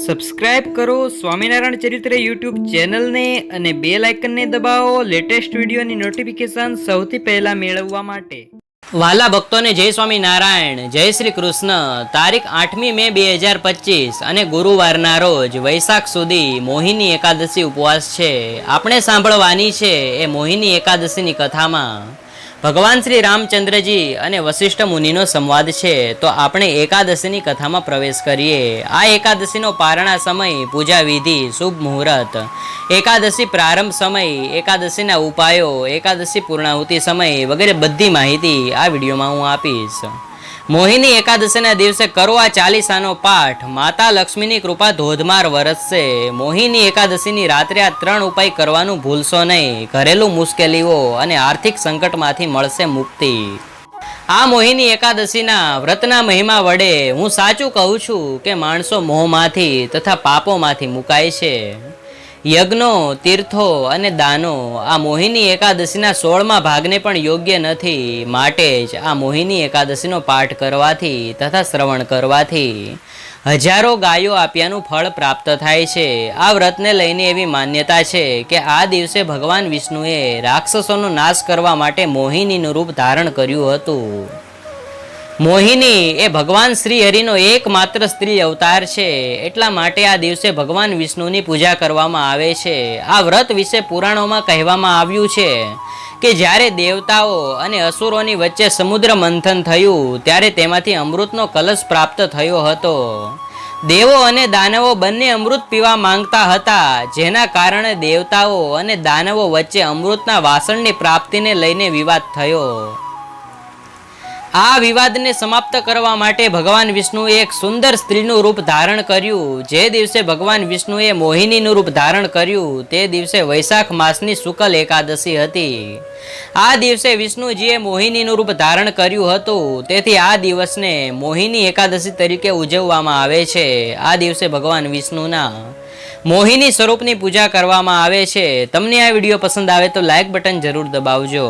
Subscribe કરો સ્વામિનારાયણ ચરિત્ર YouTube ચેનલને અને બે લાઇકનને દબાવો લેટેસ્ટ વિડીયોની નોટિફિકેશન સૌથી પહેલા મેળવવા માટે. વાલા ભક્તોને જય સ્વામી નારાયણ જય શ્રી કૃષ્ણ. તારીખ આઠમી મે બે હજાર પચીસ અને ગુરુવારના રોજ વૈશાખ સુધી મોહિની એકાદશી ઉપવાસ છે. આપણે સાંભળવાની છે એ મોહિની એકાદશીની કથામાં. ભગવાન શ્રી રામચંદ્રજી અને વશિષ્ઠ મુનિનો સંવાદ છે, તો આપણે એકાદશીની કથામાં પ્રવેશ કરીએ. આ એકાદશીનો પારણા સમય, પૂજા વિધિ, શુભ મુહૂર્ત. એકાદશી પ્રારંભ સમય, એકાદશીના ઉપાયો, એકાદશી પૂર્ણાહુતિ સમય વગેરે બધી માહિતી આ વિડીયોમાં હું આપીશ. મોહિની એકાદશીના દિવસે કરો આ ચાલીસાનો પાઠ, માતા લક્ષ્મીની કૃપા ધોધમાર વરસશે. મોહિની એકાદશીની રાત્રે આ ત્રણ ઉપાય કરવાનું ભૂલશો નહીં. ઘરેલું મુશ્કેલીઓ અને આર્થિક સંકટમાંથી મળશે મુક્તિ. આ મોહિની એકાદશીના વ્રતના મહિમા વડે હું સાચું કહું છું કે માણસો મોહમાંથી તથા પાપોમાંથી મુકાય છે. યજ્ઞો, તીર્થો અને દાનો. આ મોહિની એકાદશીના સોળમાં ભાગને પણ યોગ્ય નથી. માટે જ આ મોહિની એકાદશીનો પાઠ કરવાથી તથા શ્રવણ કરવાથી હજારો ગાયો આપ્યાનું ફળ પ્રાપ્ત થાય છે. આ વ્રતને લઈને એવી માન્યતા છે કે આ દિવસે ભગવાન વિષ્ણુએ રાક્ષસોનો નાશ કરવા માટે મોહિનીનું રૂપ ધારણ કર્યું હતું. મોહિની, એ ભગવાન શ્રી હરિનો એકમાત્ર સ્ત્રી અવતાર છે. એટલા માટે આ દિવસે ભગવાન વિષ્ણુની પૂજા કરવામાં આવે છે. આ વ્રત વિશે પુરાણોમાં કહેવામાં આવ્યું છે કે જ્યારે દેવતાઓ અને અસુરોની વચ્ચે સમુદ્ર મંથન થયું, ત્યારે તેમાંથી અમૃતનો કલશ પ્રાપ્ત થયો હતો. દેવો અને દાનવો બંને અમૃત પીવા માંગતા હતા, જેના કારણે દેવતાઓ અને દાનવો વચ્ચે અમૃતના વાસણની પ્રાપ્તિને લઈને વિવાદ થયો. આ વિવાદને સમાપ્ત કરવા માટે ભગવાન વિષ્ણુએ એક સુંદર સ્ત્રીનું રૂપ ધારણ કર્યું. જે દિવસે ભગવાન વિષ્ણુએ મોહિનીનું રૂપ ધારણ કર્યું, તે દિવસે વૈશાખ માસની શુકલ એકાદશી હતી. આ દિવસે વિષ્ણુજીએ મોહિનીનું રૂપ ધારણ કર્યું હતું. તેથી આ દિવસને મોહિની એકાદશી તરીકે ઉજવવામાં આવે છે. આ દિવસે ભગવાન વિષ્ણુના મોહિની સ્વરૂપની પૂજા કરવામાં આવે છે. તમને આ વીડિયો પસંદ આવે તો લાઇક બટન જરૂર દબાવજો.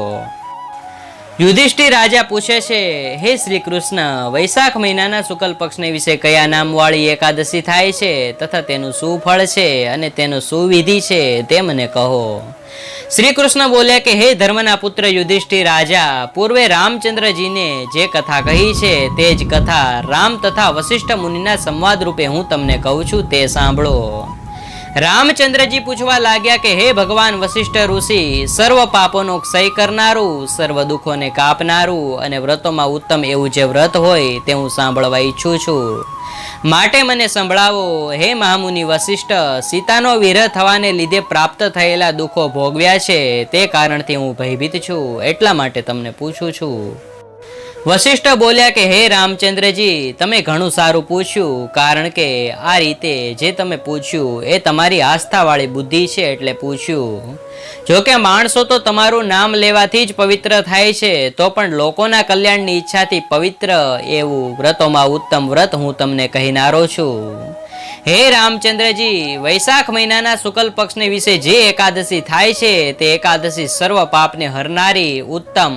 યુધિષ્ઠિર રાજા પૂછે છે, હે શ્રી કૃષ્ણ, વૈશાખ મહિનાના શુક્લ પક્ષને વિશે કયા નામવાળી એકાદશી થાય છે તથા તેનું શું ફળ છે અને તેનું શું વિધિ છે તે મને કહો. શ્રી કૃષ્ણ બોલ્યા કે, હે ધર્મના પુત્ર યુધિષ્ઠિર રાજા, પૂર્વે રામચંદ્રજીને જે કથા કહી છે તે જ કથા રામ તથા વશિષ્ઠ મુનિના સંવાદ રૂપે હું તમને કહું છું, તે સાંભળો. રામચંદ્રજી પૂછવા લાગ્યા કે, હે ભગવાન વશિષ્ઠ ઋષિ, સર્વ પાપોનો ક્ષય કરનારું, સર્વ દુઃખોને કાપનારું અને વ્રતોમાં ઉત્તમ એવું જે વ્રત હોય તે હું સાંભળવા ઈચ્છું છું. માટે મને સંભળાવો, હે મહામુનિ વશિષ્ઠ, સીતાનો વિરહ થવાને લીધે પ્રાપ્ત થયેલા દુઃખો ભોગવ્યા છે, તે કારણથી હું ભયભીત છું, એટલા માટે તમને પૂછું છું. વશિષ્ઠ બોલ્યા કે, હે રામચંદ્રજી, તમે ઘણું સારું પૂછ્યું, કારણ કે આ રીતે જે તમે પૂછ્યું એ તમારી આસ્થાવાળી બુદ્ધિ છે એટલે પૂછ્યું. જો માણસો તો તમારું નામ લેવાથી જ પવિત્ર થાય છે, તો પણ લોકોના કલ્યાણની ઈચ્છાથી પવિત્ર એવું વ્રતોમાં ઉત્તમ વ્રત હું તમને કહેનારો છું. હે રામચંદ્રજી, વૈશાખ મહિનાના શુક્લ પક્ષને વિશે જે એકાદશી થાય છે, તે એકાદશી સર્વ પાપને હરનારી ઉત્તમ.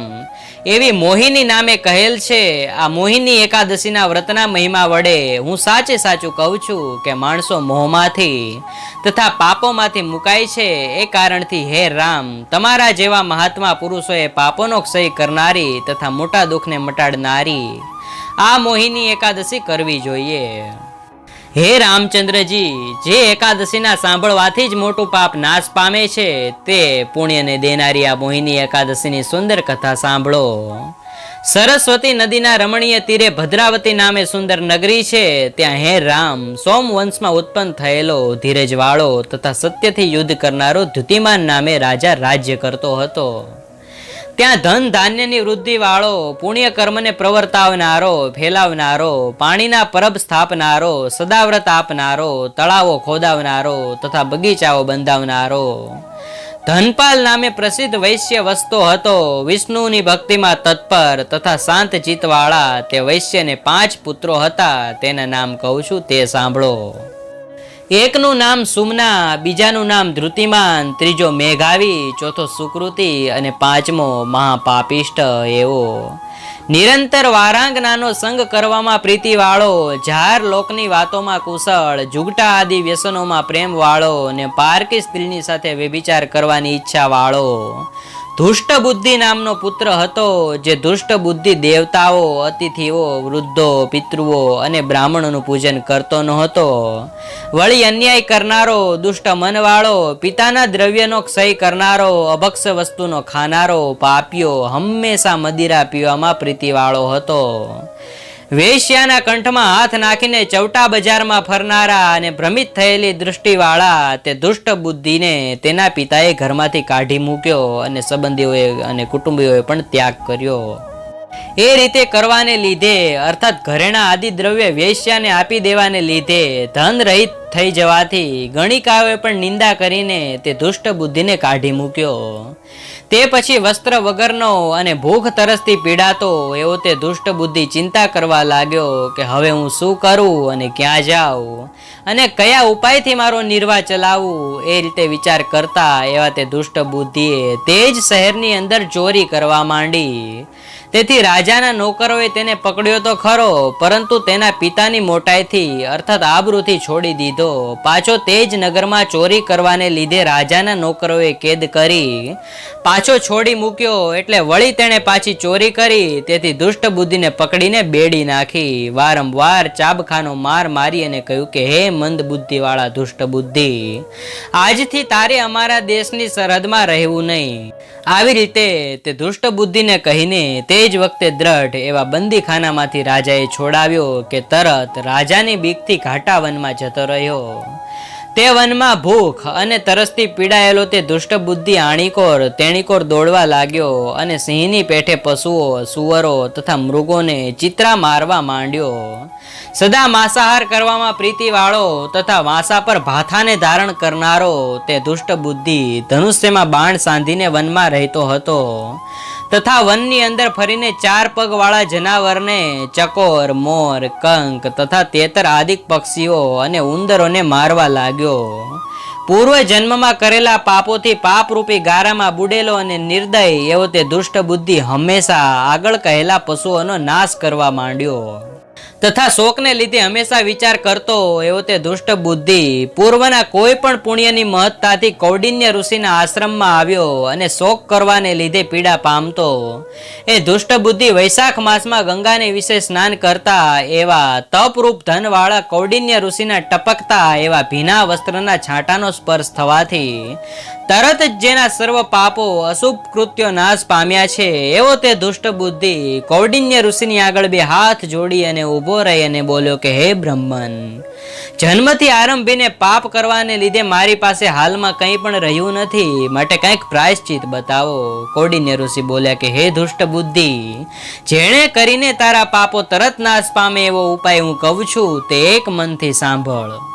એવી મોહિની નામે કહેલ છે, આ મોહિની એકાદશીના વ્રતના મહિમા વડે હું સાચે સાચું કહું છું કે માણસો મોહમાંથી તથા પાપોમાંથી મુકાય છે, એ કારણથી હે રામ, તમારા જેવા મહાત્મા પુરુષોએ પાપોનો ક્ષય કરનારી તથા મોટા દુઃખને મટાડનારી આ મોહિની એકાદશી કરવી જોઈએ. હે રામચંદ્રજી, જે એકાદશીના સાંભળવાથી જ મોટું પાપ નાશ પામે છે, તે પુણ્યને દેનારી આ મોહિની એકાદશીની સુંદર કથા સાંભળો. સરસ્વતી નદીના રમણીય તીરે ભદ્રાવતી નામે સુંદર નગરી છે, ત્યાં હે રામ, સોમ વંશમાં ઉત્પન્ન થયેલો ધીરજવાળો તથા સત્યથી યુદ્ધ કરનારો ધ્યુતિમાન નામે રાજા રાજ્ય કરતો હતો. ત્યાં ધન ધાન્યની વૃદ્ધિ વાળો પુણ્ય કર્મને પ્રવર્તાવનારો, ફેલાવનારો, પાણીના પરબ સ્થાપનારો, સદાવ્રત આપનારો, તળાવો ખોદાવનારો તથા બગીચાઓ બંધાવનારો. ધનપાલ નામે પ્રસિદ્ધ વૈશ્ય વસ્તો હતો. વિષ્ણુની ભક્તિમાં તત્પર તથા શાંત ચિત્તવાળા તે વૈશ્યને પાંચ પુત્રો હતા. તેના નામ કહું છું, તે સાંભળો. એકનું નામ સુમના, બીજાનું નામ ધૃતિમાન, ત્રીજો મેઘાવી, ચોથો સુકૃતિ અને પાંચમો મહાપાપિષ્ટ એવો. નિરંતર વારાંગનાનો સંગ કરવામાં પ્રીતિવાળો, જાર લોકની વાતોમાં કુશળ, જુગટા આદિ વ્યસનોમાં પ્રેમ વાળો ને પારકી સ્ત્રીની સાથે વ્યભિચાર કરવાની ઈચ્છા ધુષ્ટ બુદ્ધિ નામનો પુત્ર હતો, જે દુષ્ટ બુદ્ધિ દેવતાઓ, અતિથિઓ, વૃદ્ધો, પિતૃઓ અને બ્રાહ્મણોનું પૂજન કરતો ન હતો વળી અન્યાય કરનારો, દુષ્ટ મનવાળો, પિતાના દ્રવ્યનો ક્ષય કરનારો, અભક્ષ વસ્તુનો ખાનારો, પાપીઓ હંમેશા મદિરા પીવામાં પ્રીતિવાળો હતો. વેશ્યાના કંઠમાં હાથ નાખીને ચૌટા બજારમાં ફરનારા અને ભ્રમિત થયેલી દૃષ્ટિવાળા તે દુષ્ટ બુદ્ધિને તેના પિતાએ ઘરમાંથી કાઢી મૂક્યો અને સંબંધીઓએ અને કુટુંબીઓએ પણ ત્યાગ કર્યો. એ રીતે કરવાને લીધે, અર્થાત ઘરેણા આદિ દ્રવ્ય વેશ્યાને આપી દેવાને લીધે ધન રહિત થઈ જવાથી ગણિકાઓએ પણ નિંદા કરીને તે દુષ્ટ બુદ્ધિને કાઢી મૂક્યો. તે પછી વસ્ત્ર વગરનો અને ભૂખ તરસથી પીડાતો એવો તે દુષ્ટ બુદ્ધિ ચિંતા કરવા લાગ્યો કે હવે હું શું કરું અને ક્યાં જાઉં? અને કયા ઉપાયથી મારો નિર્વાહ ચલાવવું એ રીતે વિચાર કરતા એવા તે દુષ્ટ બુદ્ધિએ તે જ શહેરની અંદર ચોરી કરવા માંડી. તેથી રાજાના નોકરોએ તેને પકડ્યો તો ખરો, પરંતુ તેના પિતાની મોટાઈથી, અર્થાત આબરૂથી છોડી દીધો. પાછો તે જ નગરમાં ચોરી કરવાને લીધે રાજાના નોકરોએ કેદ કરી. પાછો છોડી મૂક્યો, એટલે વળી તેણે પાછી ચોરી કરી. તેથી દુષ્ટ બુદ્ધિને પકડીને બેડી નાખી. વારંવાર ચાબખાનો માર મારી અને કહ્યું કે, હે મંદ બુદ્ધિવાળા દુષ્ટ બુદ્ધિ આજથી તારે અમારા દેશની સરહદમાં રહેવું નહીં. આવી રીતે તે દુષ્ટ બુદ્ધિને કહીને તે જ વખતે દ્રઢ એવા બંદીખાનામાંથી રાજાએ છોડાવ્યો કે તરત રાજાની બીકથી ઘાટા વનમાં જતો રહ્યો. તે વનમાં ભૂખ અને તરસથી પીડાયેલો તે દુષ્ટ બુદ્ધિ આણીકોર, તેણીકોર દોડવા લાગ્યો અને સિંહની પેઠે પશુઓ, સુવરો તથા મૃગોને ચિત્રા મારવા માંડ્યો. સદા માંસાહાર કરવામાં પ્રીતિવાળો તથા વાંસા પર ભાથાને ધારણ કરનારો તે દુષ્ટ બુદ્ધિ ધનુષ્યમાં બાણ સાંધીને વનમાં રહેતો હતો. તથા વનની અંદર ફરીને ચાર પગવાળા જનાવરને ચકોર, મોર, કંક તથા તેતર આદિક પક્ષીઓ અને ઉંદરોને મારવા લાગ્યો. પૂર્વ જન્મમાં કરેલા પાપોથી પાપરૂપી ગારામાં બુડેલો અને નિર્દય એવો તે દુષ્ટ બુદ્ધિ હંમેશા આગળ કહેલા પશુઓનો નાશ કરવા માંડ્યો. તથા શોકને લીધે હંમેશા વિચાર કરતો એવો તે દુષ્ટ બુદ્ધિ. પૂર્વના કોઈ પણ પુણ્યની મહત્તાથી કૌડિન્ય ઋષિના આશ્રમમાં આવ્યો અને શોક કરવાને લીધે પીડા પામતો. એ દુષ્ટ બુદ્ધિ વૈશાખ માસમાં ગંગાને વિશે સ્નાન કરતા એવા તપરૂપ ધનવાળા કૌડિન્ય ઋષિના ટપકતા એવા ભીના વસ્ત્રના છાંટાનો સ્પર્શ થવાથી તરત જ જેના સર્વ પાપો અશુભ કૃત્યો નાશ પામ્યા છે, એવો તે દુષ્ટ બુદ્ધિ કૌડિન્ય ઋષિની આગળ બે હાથ જોડી અને ઊભો રહી અને બોલ્યો કે, હે બ્રહ્મન, જન્મથી આરંભીને પાપ કરવાને લીધે મારી પાસે હાલમાં કંઈ પણ રહ્યું નથી, માટે કંઈક પ્રાયશ્ચિત બતાવો. કૌડિન્ય ઋષિ બોલ્યા કે, હે દુષ્ટ બુદ્ધિ, જેણે કરીને તારા પાપો તરત નાશ પામે એવો ઉપાય હું કહું છું, તે એક મનથી સાંભળ.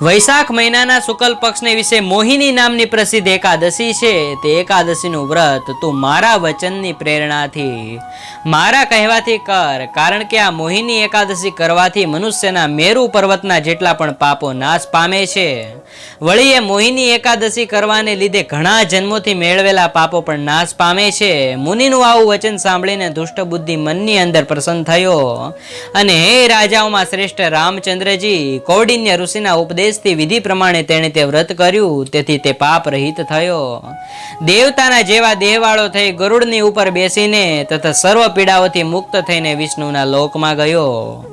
વૈશાખ મહિનાના શુકલ પક્ષને વિશે મોહિની નામની પ્રસિદ્ધ એકાદશી છે. તે એકાદશીનું વ્રત તું મારા વચનની પ્રેરણાથી, મારા કહેવાથી કર, કારણ કે આ મોહિની એકાદશી કરવાથી મનુષ્યના મેરુ પર્વતના જેટલા પણ પાપો નાશ પામે છે. વળી એ મોહિની એકાદશી કરવાને લીધે ઘણા જન્મોથી મેળવેલા પાપો પણ નાશ પામે છે. મુનિનું આવું વચન સાંભળીને દુષ્ટ બુદ્ધિ મનની અંદર પ્રસન્ન થયો. અને હે રાજાઓમાં શ્રેષ્ઠ રામચંદ્રજી, કૌડિન્ય ઋષિના ઉપદેશથી વિધિ પ્રમાણે તેણે તે વ્રત કર્યું. તેથી તે પાપ રહિત થયો. દેવતાના જેવા દેહવાળો થઈ ગરુડની ઉપર બેસીને તથા સર્વ પીડાઓથી મુક્ત થઈને વિષ્ણુના લોકમાં ગયો.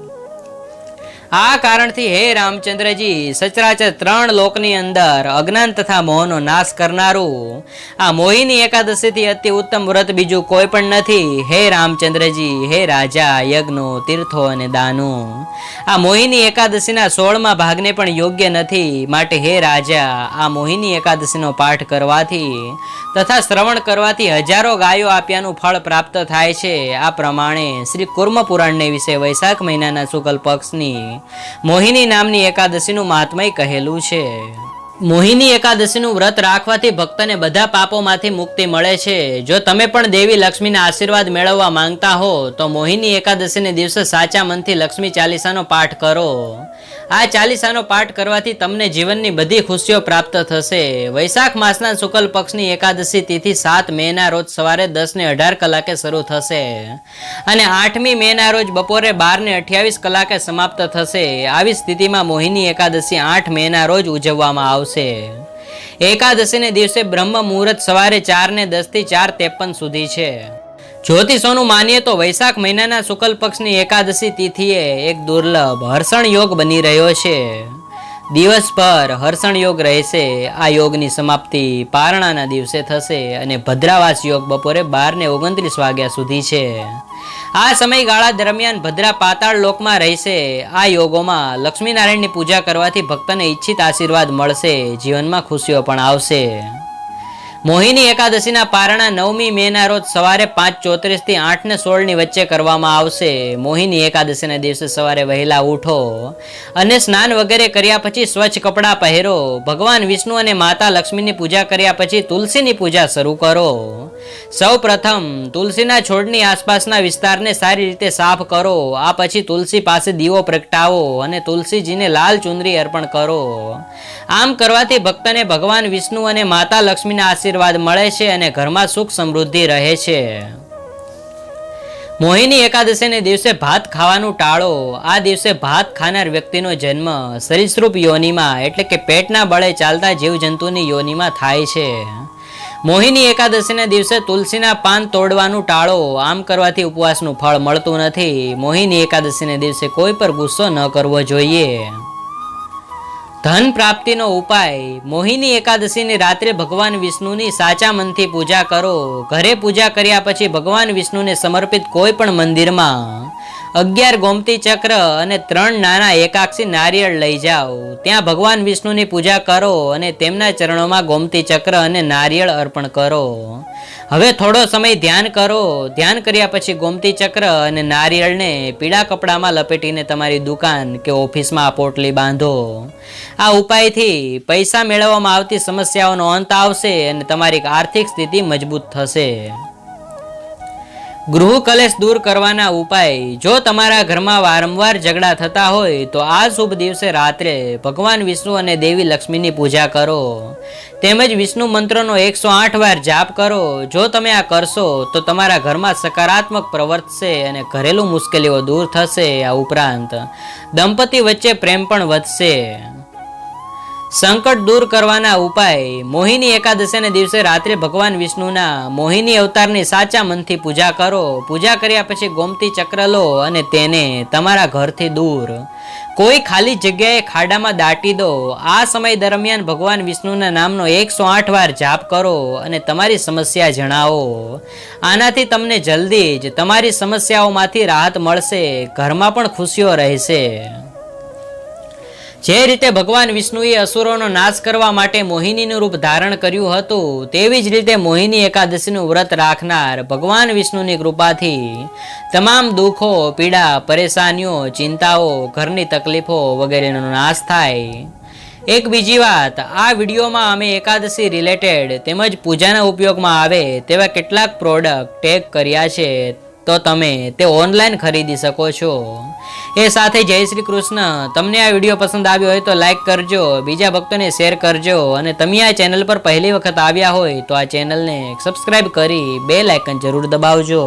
આ કારણથી હે રામચંદ્રજી, સચરાચર ત્રણ લોકની અંદર અજ્ઞાન તથા મોહનો નાશ કરનારું. આ મોહિની એકાદશીથી અતિ ઉત્તમ વ્રત બીજું કોઈ પણ નથી. હે રામચંદ્રજી, હે રાજા, યજ્ઞો, તીર્થો અને દાનો. આ મોહિની એકાદશીના સોળમાં ભાગને પણ યોગ્ય નથી. માટે હે રાજા, આ મોહિની એકાદશીનો પાઠ કરવાથી તથા શ્રવણ કરવાથી હજારો ગાયો આપ્યાનું ફળ પ્રાપ્ત થાય છે. આ પ્રમાણે શ્રી કુર્મ પુરાણને વિશે વૈશાખ મહિનાના શુકલ પક્ષની મોહિની નામની એકાદશીનું મહાત્મય કહેલું છે. મોહિની એકાદશીનું વ્રત રાખવાથી ભક્તને બધા પાપોમાંથી મુક્તિ મળે છે. જો તમે પણ દેવી લક્ષ્મીના આશીર્વાદ મેળવવા માંગતા હો, તો મોહિની એકાદશીને દિવસે સાચા મનથી લક્ષ્મી ચાલીસાનો પાઠ કરો. આ ચાલીસાનો પાઠ કરવાથી તમને જીવનની બધી ખુશીઓ પ્રાપ્ત થશે. વૈશાખ માસના શુક્લ પક્ષની એકાદશી તિથિ સાત મેના રોજ સવારે દસ ને અઢાર કલાકે શરૂ થશે. અને આઠમી મેના રોજ બપોરે બાર ને અઠ્યાવીસ કલાકે સમાપ્ત થશે. આવી સ્થિતિમાં મોહિની એકાદશી આઠ મેના રોજ ઉજવવામાં આવશે. એકાદશીને દિવસે બ્રહ્મ મુહૂર્ત સવારે ચાર ને દસથી ચાર ત્રેપન સુધી છે. જ્યોતિષોનું માનીએ તો વૈશાખ મહિનાના શુક્લ પક્ષની એકાદશી તિથિએ એક દુર્લભ હર્ષણ યોગ બની રહ્યો છે. દિવસભર હર્ષણ યોગ રહેશે, આ યોગની સમાપ્તિ પારણાના દિવસે થશે અને ભદ્રાવાસ યોગ બપોરે બાર ને ઓગણત્રીસ વાગ્યા સુધી છે. આ સમયગાળા દરમિયાન ભદ્રા પાતાળ લોકમાં રહેશે. આ યોગોમાં લક્ષ્મીનારાયણની પૂજા કરવાથી ભક્તને ઈચ્છિત આશીર્વાદ મળશે, જીવનમાં ખુશીઓ પણ આવશે. મોહિની એકાદશીના પારણા નવમી મેના રોજ સવારે પાંચ ચોત્રીસથી આઠ ને સોળની વચ્ચે કરવામાં આવશે. મોહિની એકાદશીના દિવસે સવારે વહેલા ઉઠો અને સ્નાન વગેરે કર્યા પછી સ્વચ્છ કપડાં પહેરો. ભગવાન વિષ્ણુ અને માતા લક્ષ્મીની પૂજા કર્યા પછી તુલસીની પૂજા શરૂ કરો. સૌ પ્રથમ તુલસીના છોડની આસપાસના વિસ્તારને સારી રીતે સાફ કરો. આ પછી તુલસી પાસે દીવો પ્રગટાવો અને તુલસીજીને લાલ ચુંદરી અર્પણ કરો. આમ કરવાથી ભક્તને ભગવાન વિષ્ણુ અને માતા લક્ષ્મીના આશીર્વાદ મળે છે અને ઘરમાં સુખ સમૃદ્ધિ રહે છે. મોહિની એકાદશીને દિવસે ભાત ખાવાનું ટાળો. આ દિવસે ભાત ખાનાર વ્યક્તિનો જન્મ સરીસૃપ યોનિમાં, એટલે કે પેટના બળે ચાલતા જીવજંતુની યોનિમાં થાય છે. મોહિની એકાદશીના દિવસે તુલસીના પાન તોડવાનું ટાળો. આમ કરવાથી ઉપવાસનું ફળ મળતું નથી. મોહિની એકાદશીના દિવસે કોઈ પર ગુસ્સો ન કરવો જોઈએ. ધન પ્રાપ્તિનો ઉપાય. મોહિની એકાદશીની રાત્રે ભગવાન વિષ્ણુની સાચા મનથી પૂજા કરો. ઘરે પૂજા કર્યા પછી ભગવાન વિષ્ણુને સમર્પિત કોઈ પણ મંદિરમાં અગિયાર ગોમતી ચક્ર અને ત્રણ નાના એકાક્ષી નારિયેળ લઈ જાઓ. ત્યાં ભગવાન વિષ્ણુની પૂજા કરો અને તેમના ચરણોમાં ગોમતી ચક્ર અને નારિયેળ અર્પણ કરો. હવે થોડો સમય ધ્યાન કરો. ધ્યાન કર્યા પછી ગોમતી ચક્ર અને નારિયેળને પીળા કપડામાં લપેટીને તમારી દુકાન કે ઓફિસમાં પોટલી બાંધો. આ ઉપાયથી પૈસા મેળવવામાં આવતી સમસ્યાઓનો અંત આવશે અને તમારી આર્થિક સ્થિતિ મજબૂત થશે. ગૃહ કલેશ દૂર કરવાના ઉપાય. જો તમારા ઘરમાં વારંવાર ઝઘડા થતા હોય, તો આ શુભ દિવસે રાત્રે ભગવાન વિષ્ણુ અને દેવી લક્ષ્મીની પૂજા કરો. તેમજ વિષ્ણુ મંત્રનો એકસો આઠ વાર જાપ કરો. જો તમે આ કરશો, તો તમારા ઘરમાં સકારાત્મક પ્રવર્તશે અને ઘરેલું મુશ્કેલીઓ દૂર થશે આ ઉપરાંત. દંપતી વચ્ચે પ્રેમ પણ વધશે. સંકટ દૂર કરવાના ઉપાય. મોહિની એકાદશીને દિવસે રાત્રે ભગવાન વિષ્ણુના મોહિની અવતારની સાચા મનથી પૂજા કરો. પૂજા કર્યા પછી ગોમતી ચક્ર લો અને તેને તમારા ઘરથી દૂર. કોઈ ખાલી જગ્યાએ ખાડામાં દાટી દો. આ સમય દરમિયાન ભગવાન વિષ્ણુના નામનો એકસો આઠ વાર જાપ કરો અને તમારી સમસ્યા જણાવો. આનાથી તમને જલ્દી જ તમારી સમસ્યાઓમાંથી રાહત મળશે. ઘરમાં પણ ખુશીઓ રહેશે. જે રીતે ભગવાન વિષ્ણુએ અસુરોનો નાશ કરવા માટે મોહિનીનું રૂપ ધારણ કર્યું હતું, તેવી જ રીતે મોહિની એકાદશીનું વ્રત રાખનાર ભગવાન વિષ્ણુની કૃપાથી તમામ દુઃખો, પીડા, પરેશાનીઓ, ચિંતાઓ, ઘરની તકલીફો વગેરેનો નાશ થાય. એક બીજી વાત, આ વિડીયોમાં અમે એકાદશી રિલેટેડ તેમજ પૂજાના ઉપયોગમાં આવે તેવા કેટલાક પ્રોડક્ટ ટેગ કર્યા છે. તો તમે તે ઓનલાઈન ખરીદી શકો છો. એ સાથે જય શ્રી કૃષ્ણ. તમને આ વીડિયો પસંદ આવ્યો હોય તો લાઈક કરજો, બીજા ભક્તોને શેર કરજો અને તમે આ ચેનલ પર પહેલી વખત આવ્યા હોય તો આ ચેનલને સબસ્ક્રાઈબ કરી બે લાઇકન જરૂર દબાવજો.